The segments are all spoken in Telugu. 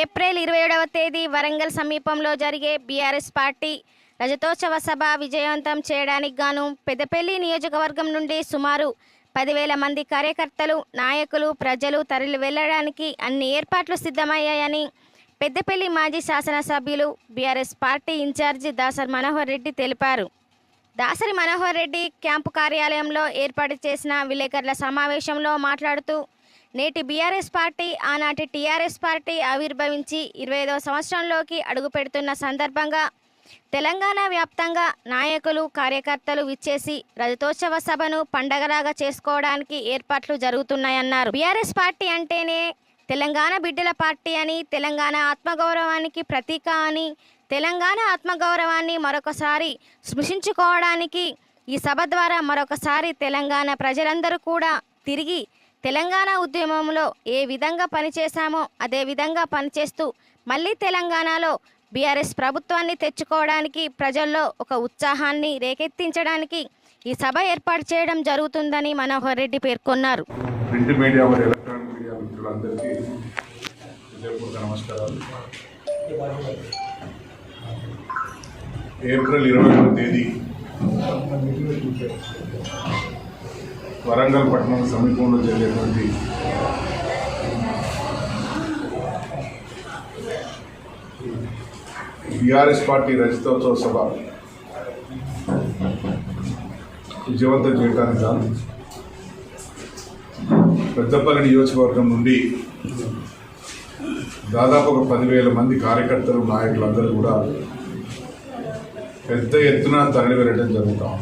ఏప్రిల్ ఇరవై ఏడవ తేదీ వరంగల్ సమీపంలో జరిగే బీఆర్ఎస్ పార్టీ రజతోత్సవ సభ విజయవంతం చేయడానికి గాను పెద్దపల్లి నియోజకవర్గం నుండి సుమారు పదివేల మంది కార్యకర్తలు నాయకులు ప్రజలు తరలి వెళ్ళడానికి అన్ని ఏర్పాట్లు సిద్ధమయ్యాయని పెద్దపల్లి మాజీ శాసనసభ్యులు BRS party incharge Dasari Manohar Reddy తెలిపారు. దాసరి మనోహర్ రెడ్డి క్యాంపు కార్యాలయంలో ఏర్పాటు చేసిన విలేకరుల సమావేశంలో మాట్లాడుతూ నేటి బీఆర్ఎస్ పార్టీ ఆనాటి టీఆర్ఎస్ పార్టీ ఆవిర్భవించి ఇరవై ఐదవ సంవత్సరంలోకి అడుగుపెడుతున్న సందర్భంగా తెలంగాణ వ్యాప్తంగా నాయకులు కార్యకర్తలు విచ్చేసి రజతోత్సవ సభను పండగలాగా చేసుకోవడానికి ఏర్పాట్లు జరుగుతున్నాయన్నారు. బీఆర్ఎస్ పార్టీ అంటేనే తెలంగాణ బిడ్డల పార్టీ అని తెలంగాణ ఆత్మగౌరవానికి ప్రతీక అని తెలంగాణ ఆత్మగౌరవాన్ని మరొకసారి సృష్టించుకోవడానికి ఈ సభ ద్వారా మరొకసారి తెలంగాణ ప్రజలందరూ కూడా తిరిగి తెలంగాణ ఉద్యమంలో ఏ విధంగా పనిచేశామో అదే విధంగా పనిచేస్తూ మళ్ళీ తెలంగాణలో బీఆర్ఎస్ ప్రభుత్వాన్ని తెచ్చుకోవడానికి ప్రజల్లో ఒక ఉత్సాహాన్ని రేకెత్తించడానికి ఈ సభ ఏర్పాటు చేయడం జరుగుతుందని మనోహర్ రెడ్డి పేర్కొన్నారు. ప్రింట్ మీడియా మరియు ఎలక్ట్రానిక్ మీడియా మిత్రులందరికీ హృదయపూర్వక నమస్కారాలు. ఏప్రిల్ ఇరవై ఒకటో తేదీ. వరంగల్ పట్టణం సమీపంలో జరిగేటువంటి బీఆర్ఎస్ పార్టీ రజతోత్సవ సభ విజయవంతం చేయడానికి కాదు. పెద్దపల్లి నియోజకవర్గం నుండి దాదాపు ఒక పదివేల మంది కార్యకర్తలు నాయకులందరూ కూడా పెద్ద ఎత్తున తరలి వెళ్ళడం జరుగుతాం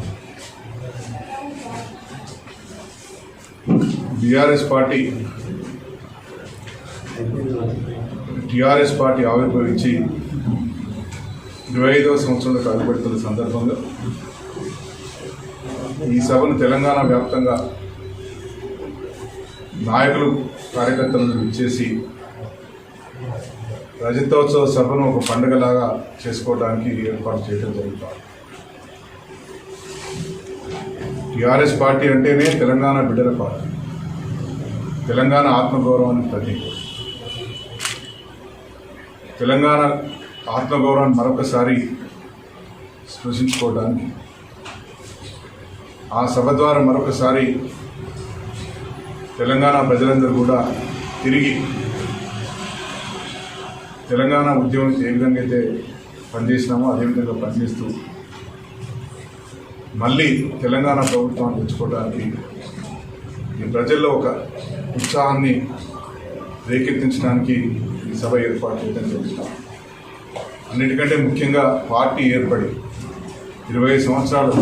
బీఆర్ఎస్ పార్టీ టీఆర్ఎస్ పార్టీ ఆవిర్భవించి ఇరవై ఐదవ సంవత్సరంలో అడుగుపెడుతున్న సందర్భంగా ఈ సభను తెలంగాణ వ్యాప్తంగా నాయకులు కార్యకర్తలను ఇచ్చేసి రజతోత్సవ సభను ఒక పండుగలాగా చేసుకోవడానికి ఏర్పాటు చేయడం జరుగుతుంది టిఆర్ఎస్ పార్టీ అంటేనే తెలంగాణ బిడ్డల పార్టీ. తెలంగాణ ఆత్మగౌరవానికి ప్రతీక తెలంగాణ ఆత్మగౌరవాన్ని మరొకసారి స్పృశించుకోవడానికి ఆ సభ ద్వారా మరొకసారి తెలంగాణ ప్రజలందరూ కూడా తిరిగి తెలంగాణ ఉద్యమం ఏ విధంగా అయితే పనిచేసినామో అదేవిధంగా పనిచేస్తూ మళ్ళీ తెలంగాణ ప్రభుత్వాన్ని తెచ్చుకోవడానికి ఈ ప్రజల్లో ఒక ఉత్సాహాన్ని రేకెత్తించడానికి ఈ సభ ఏర్పాటు చేయడం జరుగుతాం అన్నిటికంటే ముఖ్యంగా పార్టీ ఏర్పడి ఇరవై సంవత్సరాలు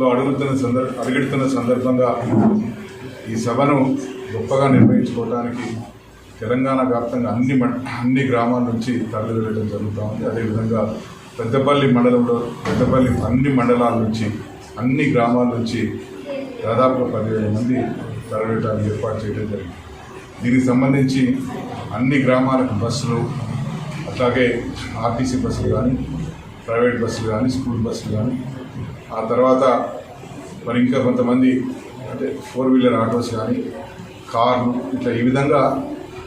లో అడుగుతున్న సందర్భ అడుగుతున్న సందర్భంగా ఈ సభను గొప్పగా నిర్వహించుకోవడానికి తెలంగాణ వ్యాప్తంగా అన్ని మ అన్ని గ్రామాల నుంచి తరలి వెళ్ళడం జరుగుతూ ఉంది. అదేవిధంగా పెద్దపల్లి మండలంలో పెద్దపల్లి అన్ని మండలాల నుంచి అన్ని గ్రామాల నుంచి దాదాపు పదివేల మంది తరలివడానికి ఏర్పాటు చేయడం జరిగింది. దీనికి సంబంధించి అన్ని గ్రామాలకు బస్సులు అట్లాగే ఆర్టీసీ బస్సులు కానీ ప్రైవేట్ బస్సులు కానీ స్కూల్ బస్సులు కానీ ఆ తర్వాత మరి ఇంకా కొంతమంది అంటే ఫోర్ వీలర్ ఆటోస్ కానీ కార్లు ఇట్లా ఈ విధంగా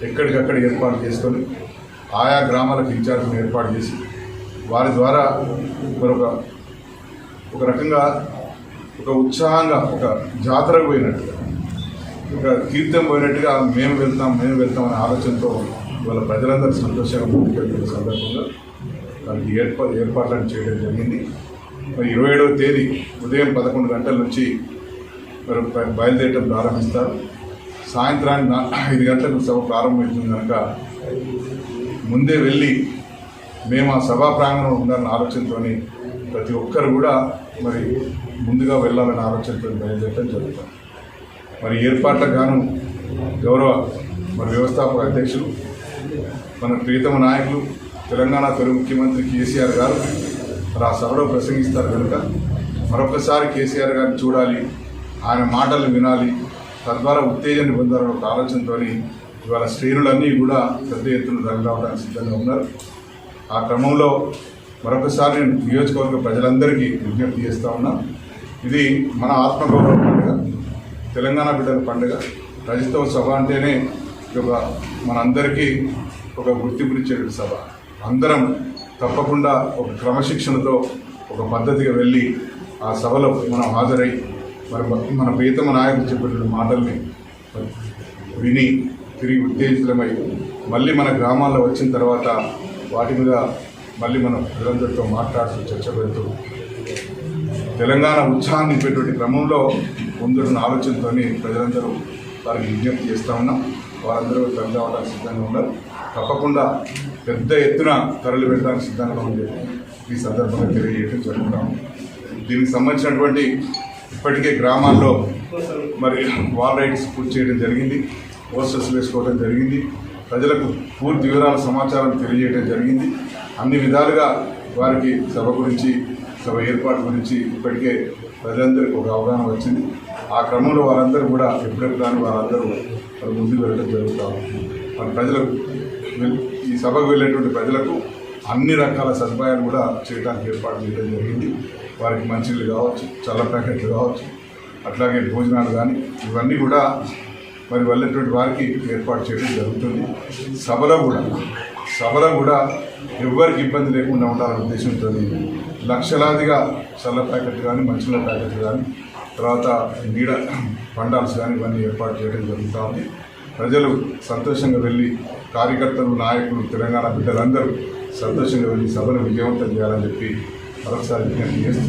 ఎక్కడికక్కడ ఏర్పాటు చేసుకొని ఆయా గ్రామాలకు ఇన్ఛార్జ్ని ఏర్పాటు చేసి వారి ద్వారా మరొక ఒక రకంగా ఒక ఉత్సాహంగా ఒక జాతరకు పోయినట్టుగా ఒక తీర్థం పోయినట్టుగా మేము వెళ్తాం మేము వెళ్తాం అనే ఆలోచనతో ఇవాళ ప్రజలందరూ సంతోషంగా ముందుకెళ్తున్న సందర్భంగా దానికి ఏర్పా ఏర్పాట్లను చేయడం జరిగింది. మరి ఇరవై ఏడవ తేదీ ఉదయం పదకొండు గంటల నుంచి మరి బయలుదేరటం ప్రారంభిస్తారు. సాయంత్రానికి ఐదు గంటలకు సభ ప్రారంభమవుతుంది కనుక ముందే వెళ్ళి మేము ఆ సభా ప్రాంగణంలో ఉండాలన్న ఆలోచనతో ప్రతి ఒక్కరు కూడా మరి ముందుగా వెళ్ళాలనే ఆలోచనతో బయలుదేరడం జరుగుతుంది. మరి ఏర్పాట్లకు గాను గౌరవ మరి వ్యవస్థాపక అధ్యక్షులు మన ప్రీతమ నాయకులు తెలంగాణ తొలి ముఖ్యమంత్రి కేసీఆర్ గారు మరి ఆ సభలో ప్రసంగిస్తారు కనుక మరొకసారి కేసీఆర్ గారిని చూడాలి ఆయన మాటలు వినాలి తద్వారా ఉత్తేజాన్ని పొందాలని ఒక ఆలోచనతో ఇవాళ శ్రేణులన్నీ కూడా పెద్ద ఎత్తున తరలి రావడానికి సిద్ధంగా ఉన్నారు. ఆ క్రమంలో మరొకసారి నేను నియోజకవర్గ ప్రజలందరికీ విజ్ఞప్తి చేస్తా ఉన్నా ఇది మన ఆత్మగౌరవ పండుగ తెలంగాణ బిడ్డల పండుగ. రజతోత్సవ సభ అంటేనే ఇది ఒక మనందరికీ ఒక గుర్తింపునిచ్చే సభ. అందరం తప్పకుండా ఒక క్రమశిక్షణతో ఒక పద్ధతిగా వెళ్ళి ఆ సభలో మనం హాజరై మరి మన ప్రీతమ నాయకులు చెప్పిన మాటల్ని విని తిరిగి ఉత్తేజితమై మళ్ళీ మన గ్రామాల్లో వచ్చిన తర్వాత వాటి మీద మళ్ళీ మనం ప్రజలందరితో మాట్లాడుతూ చర్చ పెడుతూ తెలంగాణ ఉత్సాహాన్ని నింపేటువంటి క్రమంలో ముందున్న ఆలోచనతో ప్రజలందరూ వారికి విజ్ఞప్తి చేస్తూ ఉన్నాం. వారందరూ తరలి రావడానికి సిద్ధంగా ఉన్నారు. తప్పకుండా పెద్ద ఎత్తున తరలి వెళ్ళడానికి సిద్ధంగా ఉంది ఈ సందర్భంగా తెలియజేయడం జరుగుతాం దీనికి సంబంధించినటువంటి ఇప్పటికే గ్రామాల్లో మరి వాల్ రైట్స్ పూర్తి చేయడం జరిగింది. పోస్టర్స్ వేసుకోవడం జరిగింది. ప్రజలకు పూర్తి వివరాల సమాచారం తెలియజేయడం జరిగింది. అన్ని విధాలుగా వారికి సభ గురించి సభ ఏర్పాటు గురించి ఇప్పటికే ప్రజలందరికీ ఒక అవగాహన వచ్చింది. ఆ క్రమంలో వారందరూ కూడా ఎప్పుడెప్పుడు కానీ వారందరూ వారు ముందుకు వెళ్ళడం జరుగుతూ ఉంది. ప్రజలకు ఈ సభకు వెళ్ళేటువంటి ప్రజలకు అన్ని రకాల సదుపాయాలు కూడా చేయడానికి ఏర్పాటు చేయడం జరిగింది. వారికి మంచినీళ్ళు కావచ్చు చల్ల ప్యాకెట్లు కావచ్చు అట్లాగే భోజనాలు కానీ ఇవన్నీ కూడా మరి వెళ్ళేటువంటి వారికి ఏర్పాటు చేయడం జరుగుతుంది. సభలో కూడా సభలో కూడా ఎవ్వరికి ఇబ్బంది లేకుండా ఉండాలనే ఉద్దేశంతో లక్షలాదిగా చల్ల ప్యాకెట్లు కానీ మంచినీళ్ళ ప్యాకెట్లు కానీ తర్వాత నీడ పండాల్స్ కానీ ఇవన్నీ ఏర్పాటు చేయడం జరుగుతూ ఉంది. ప్రజలు సంతోషంగా వెళ్ళి కార్యకర్తలు నాయకులు తెలంగాణ బిడ్డలందరూ సంతోషంగా వెళ్ళి సభను విజయవంతం చేయాలని చెప్పి మరొకసారి విజ్ఞప్తి చేస్తున్నారు